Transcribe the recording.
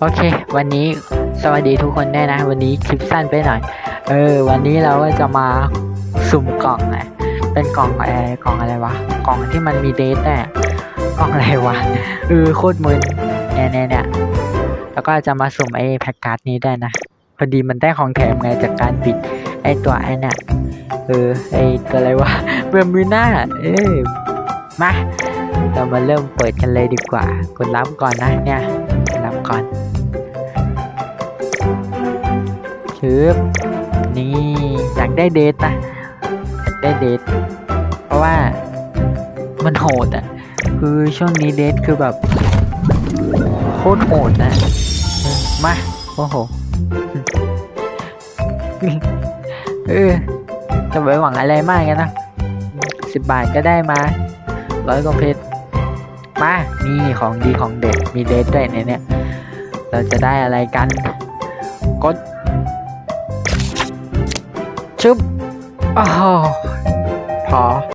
โอเค วันนี้สวัสดีทุกคนได้นะ วันนี้คลิปสั้นไปหน่อย เออ วันนี้เราก็จะมาสุ่มกล่องนะเป็นกล่องอะไรกล่องอะไรวะ กล่องที่มันมีเดทแน่กล่องอะไรวะเออโคตรมึนเนี่ยเนี่ยเนี่ยแล้วก็จะมาสุ่มไอ้แพ็กการ์ดนี้ได้นะ พอดีมันได้ของแถมไงจากการปิดไอ้ตัวไอ้เนี่ยเออไอ้ตัวอะไรวะเบอร์มิน่าเออมาเรามาเริ่มเปิดกันเลยดีกว่า กดรับก่อนนะเนี่ย นับก่อนชืบนี่อยากได้เดทนะอยากได้เดทเพราะว่ามันโหดอะ คือช่วงนี้เดทคือแบบโคตรโหดนะ มา โอ้โห เออจะไปหวังอะไรมากกันนะสิบบาทก็ได้มาร้อยกว่าเพชร มานี่ของดีของเด็ดมีเดทด้วยในเนี่ยเราจะได้อะไรกันกดชึบอ้โหพอ